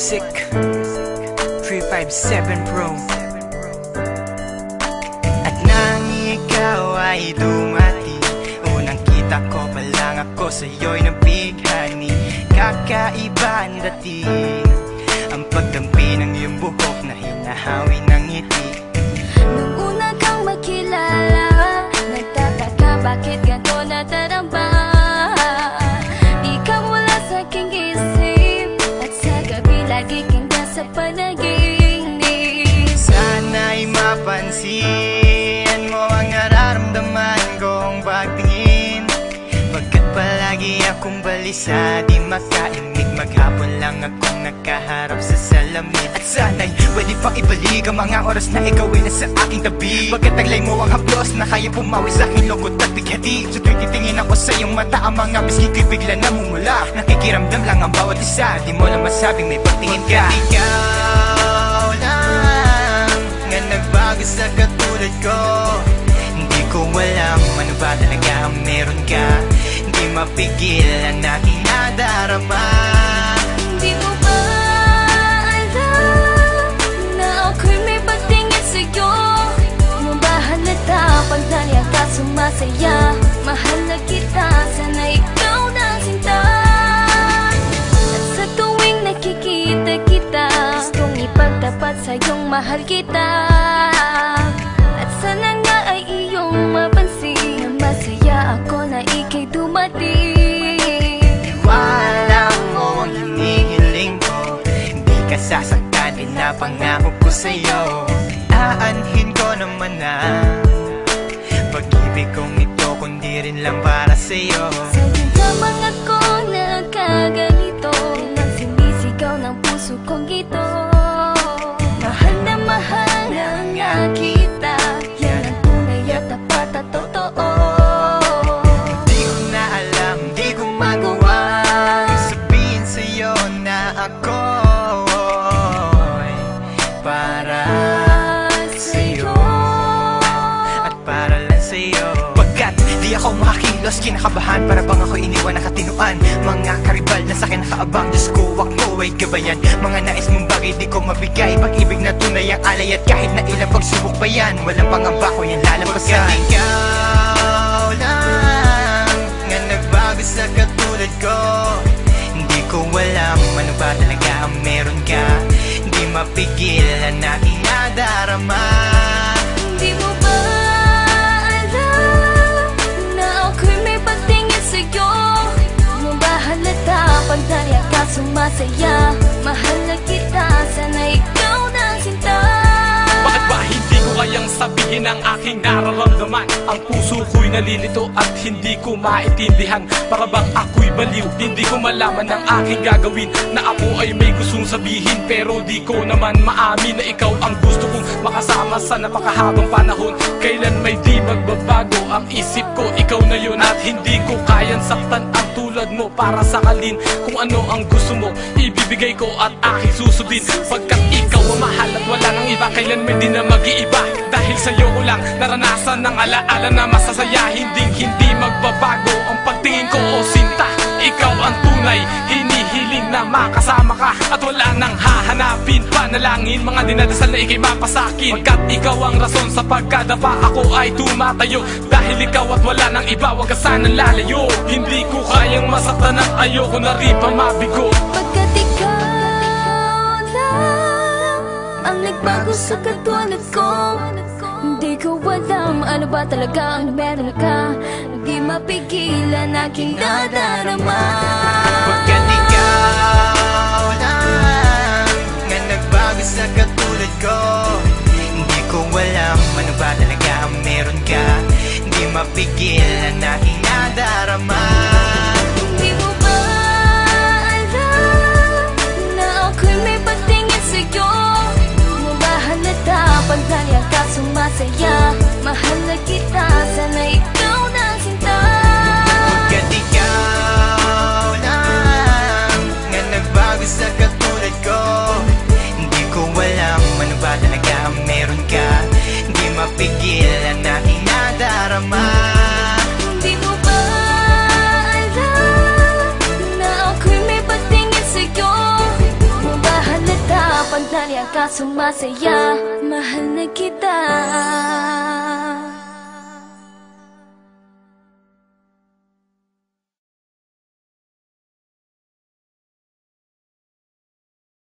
Music. 357 Pro At nang ikaw ay dumating Unang kita ko pa lang ako sa'yo'y nabighani. Kakaiba ang dating balisa Di makaimik maghapon lang akong nakaharap sa salamin At sana'y pwede pang ibalik ang mga oras na ikaw ay nasa aking tabi. Pagkat taglay mo ang haplos na kaya pumawi sa aking lungkot at bighati. Tuwing titingin ako sa iyong mata Ang mga miski ko'y bigla namumula. Nakikiramdam lang ang bawat isa. Di mo lang masabing may pagtingin ka. Ikaw Hindi mapigil ang aking nadarama Di mo ba alam Na ako'y may pagtingin sa'yo? Mo ba halata pag naliya ka sumasaya. Mahal na kita, sana ikaw na sinta. At sa tuwing nakikita kita Gustong ipagtapat sa'yong mahal kita. At sana nga ay iyong mapansin ko sa'yo. Aanhin ko naman na Pag-ibig kong ito, kundi rin lang para sa'yo. Sa'yo lamang ako nagkaganito Lang sinisigaw ng puso kong ito? Mahal na mahal na nga kita Yan ang tunay at tapat at totoo. Di ko na alam, di ko magawa. Sabihin sa'yo na ako'y di ako makakilos Kinakabahan para bang ako iniwan nakatinuan Mga karibal na sa'kin nakaabang Diyos ko mo ay gabayan. Mga nais mong bagay di ko mabigay. Pag-ibig na tunay ang alay At kahit na ilang pagsubok pa yan Walang pangamba ko yan lalampasan Pagkat ikaw lang Nga nagbago sa katulad ko Hindi ko alam ano ba talaga ang meron ka. Hindi mapigil ang aking sumasaya. Mahal na kita, sana ikaw na sinta. Bakit ba hindi ko kayang sabihin ang aking nararamdaman? Ang puso ko'y nalilito at hindi ko maintindihan. Para bang ako'y baliw, hindi ko malaman ang aking gagawin. Na ako ay may gustong sabihin Pero di ko naman maamin na ikaw ang gusto kong makasama sa napakahabang panahon. Kailan may di magbabago ang isip ko? Ikaw na yun at hindi ko kayang saktan ang tulad mo Para sakalin kung ano ang gusto mo Ibibigay ko at aking susundin. Pagkat ikaw ang mahal at wala nang iba Kailan may di na mag-iiba? Dahil sa'yo ko lang naranasan ng alaala na masasaya. Hindi hindi magbabago ang pagtingin ko o sinta. Ikaw ang tunay, hinihiling na makasama ka At wala nang hahanapin. Panalangin Mga dinadasal na ikay mapasakin. Pagkat ikaw ang rason sa pagkadapa Ako ay tumatayo. Dahil ikaw at wala nang iba Huwag ka sanang lalayo. Hindi ko kayang masaktan at ayoko na rin pa mabigo. Pagkat ikaw lang Ang nagbago sa katulad ko Hindi ko alam ano ba talaga ang meron ka. Hindi mapigilan aking nadarama. Pagkat ikaw lang Nga nagbago sa katulad ko. Hindi ko alam ano ba talaga meron ka. Hindi mapigil ang aking nadarama Hindi mo ba alam Na ako'y may pagtingin sa'yo? Mo ba halata pag naliya ka sumasaya. Mahal na kita, sana ka sumasaya Mahal na kita